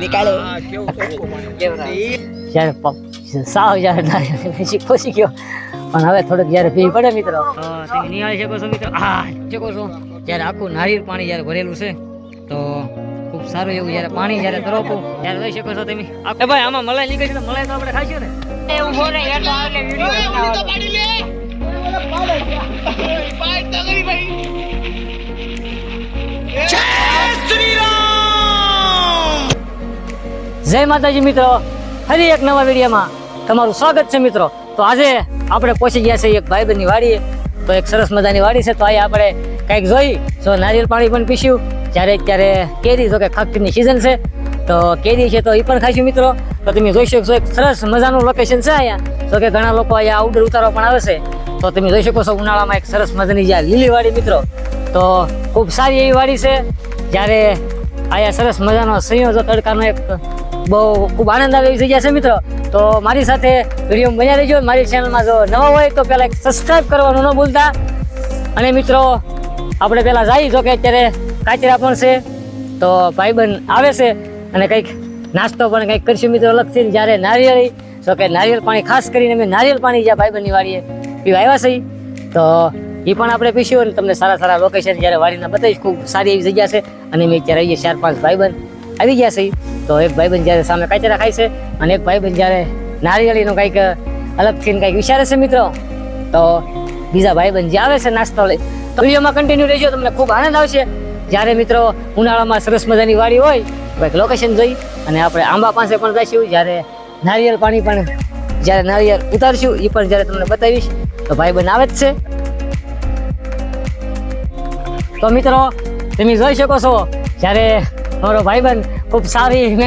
નીકાળો? જ્યારે સાવ જ્યારે નારિયેળ પછી પણ હવે થોડુંક જ્યારે પીવી પડે મિત્રો. તો તમે નિહાળી શકો છો મિત્રો. હા શકો છો. જ્યારે આખું નારિયેળ પાણી જ્યારે ભરેલું છે તો ખૂબ સારું એવું જ્યારે પાણી જ્યારે તરોપું ત્યારે લઈ શકો છો તમે. ભાઈ આમાં મલાઈ નીકળી છે મલાઈ તો આપણે ખાઈશું ને. એવું બોલે એટલે વીડિયો જય માતાજી મિત્રો. ફરી એક નવા વિડીયોમાં તમારું સ્વાગત છે મિત્રો. તો આજે આપણે પહોંચી ગયા છે એક ભાઈબંધની વાડીએ. તો એક સરસ મજાની વાડી છે. તો અહીંયા આપણે કંઈક જોઈ તો નારિયેળ પાણી પણ પીશું જ્યારે ક્યારે કેરી તો કે ખાખીની સિઝન છે, તો કેરી છે તો એ પણ ખાઈશું મિત્રો. તો તમે જોઈ શકશો એક સરસ મજાનું લોકેશન છે અહીંયા. તો કે ઘણા લોકો અહીંયા આઉટડોર ઉતારવા પણ આવે છે. તો તમે જોઈ શકો છો ઉનાળામાં એક સરસ મજાની જ્યાં લીલી વાડી મિત્રો. તો ખૂબ સારી એવી વાડી છે. જ્યારે અહીંયા સરસ મજાનો સંયોજો તડકાનો એક બહુ ખૂબ આનંદ આવે એવી જગ્યા છે મિત્રો. તો મારી સાથે વીડિયો બન્યા રહેજો. મારી ચેનલમાં જો નવા હોય તો પહેલાં સબસ્ક્રાઈબ કરવાનું ન ભૂલતા. અને મિત્રો, આપણે પહેલાં જઈએ જો કે અત્યારે કાચરા પણ છે. તો ભાઈબંધ આવે છે અને કંઈક નાસ્તો પણ કંઈક કરશું મિત્રો અલગથી. જ્યારે નારિયેળી જો કે નારિયેળ પાણી ખાસ કરીને અમે નારિયેળ પાણી જ્યાં ભાઈબંધની વાળીએ પીવા આવ્યા છીએ. તો એ પણ આપણે પીશું અને તમને સારા સારા લોકેશન જ્યારે વાડીના બતાવીશ. ખૂબ સારી એવી જગ્યા છે. અને મેં અત્યારે આવીએ ચાર પાંચ ભાઈબંધ. આવી ગયા છે તો એક ભાઈબંધ જ્યારે સામે કાચરા ખાય છે અને એક ભાઈબંધ જ્યારે નારિયેળીનું કંઈક અલગથી કંઈક વિચારે છે મિત્રો, તો બીજા ભાઈબંધ જે આવે છે નાસ્તો લઈ, તો વિડીયોમાં કન્ટિન્યુ રહેજો, તમને ખૂબ આનંદ આવશે. જ્યારે મિત્રો ઉનાળામાં સરસ મજાની વાડી હોય, તો એક લોકેશન જોઈ અને આપણે આંબા પાસે પણ જઈશું જ્યારે નારિયેળ પાણી પણ, જ્યારે નારિયેળ ઉતારશું એ પણ જ્યારે તમને બતાવીશ, તો ભાઈબંધ આવે જ છે. તો મિત્રો, તમે જોઈ શકો છો, જ્યારે મારો ભાઈબંધ ખૂબ સારી મહેનત